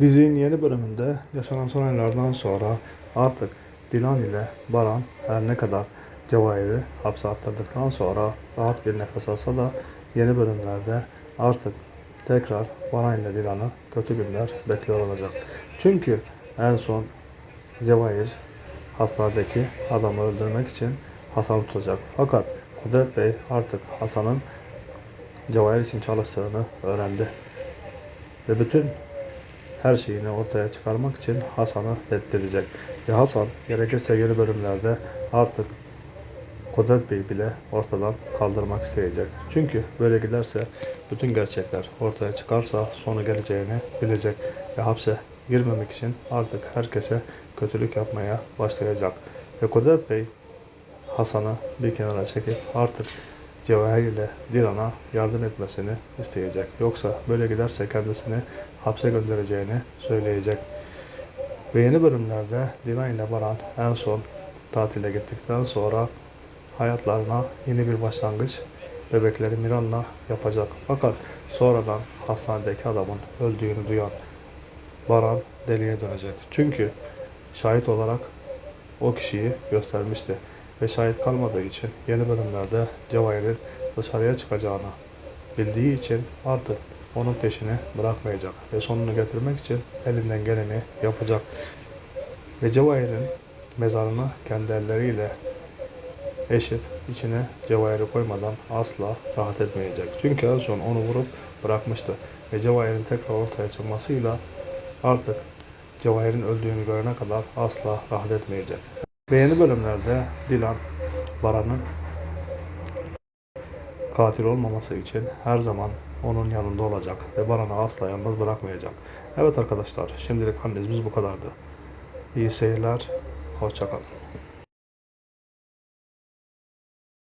Dizinin yeni bölümünde yaşanan son olaylardan sonra artık Dilan ile Baran her ne kadar Cevahir'i hapse attırdıktan sonra rahat bir nefes alsa da yeni bölümlerde artık tekrar Baran ile Dilan'ı kötü günler bekliyor olacak. Çünkü en son Cevahir hastanedeki adamı öldürmek için Hasan'ı tutacak. Fakat Kudret Bey artık Hasan'ın Cevahir için çalıştığını öğrendi. Ve bütün her şeyini ortaya çıkarmak için Hasan'ı tehdit edecek. Ve Hasan gerekirse yeni bölümlerde artık Kudret Bey bile ortadan kaldırmak isteyecek. Çünkü böyle giderse bütün gerçekler ortaya çıkarsa sonu geleceğini bilecek ve hapse girmemek için artık herkese kötülük yapmaya başlayacak. Ve Kudret Bey Hasan'ı bir kenara çekip artık Cevahir ile Dilan'a yardım etmesini isteyecek. Yoksa böyle giderse kendisini hapse göndereceğini söyleyecek. Ve yeni bölümlerde Dilan ile Baran en son tatile gittikten sonra hayatlarına yeni bir başlangıç bebekleri Miran'la yapacak. Fakat sonradan hastanedeki adamın öldüğünü duyan Baran deliye dönecek. Çünkü şahit olarak o kişiyi göstermişti. Ve şahit kalmadığı için yeni bölümlerde Cevahir'in dışarıya çıkacağını bildiği için artık onun peşini bırakmayacak. Ve sonunu getirmek için elinden geleni yapacak. Ve Cevahir'in mezarını kendi elleriyle eşip içine Cevahir'i koymadan asla rahat etmeyecek. Çünkü en son onu vurup bırakmıştı. Ve Cevahir'in tekrar ortaya çıkmasıyla artık Cevahir'in öldüğünü görene kadar asla rahat etmeyecek. Ve yeni bölümlerde Dilan, Baran'ın katil olmaması için her zaman onun yanında olacak ve Baran'ı asla yalnız bırakmayacak. Evet arkadaşlar şimdilik analizimiz bu kadardı. İyi seyirler, hoşçakalın.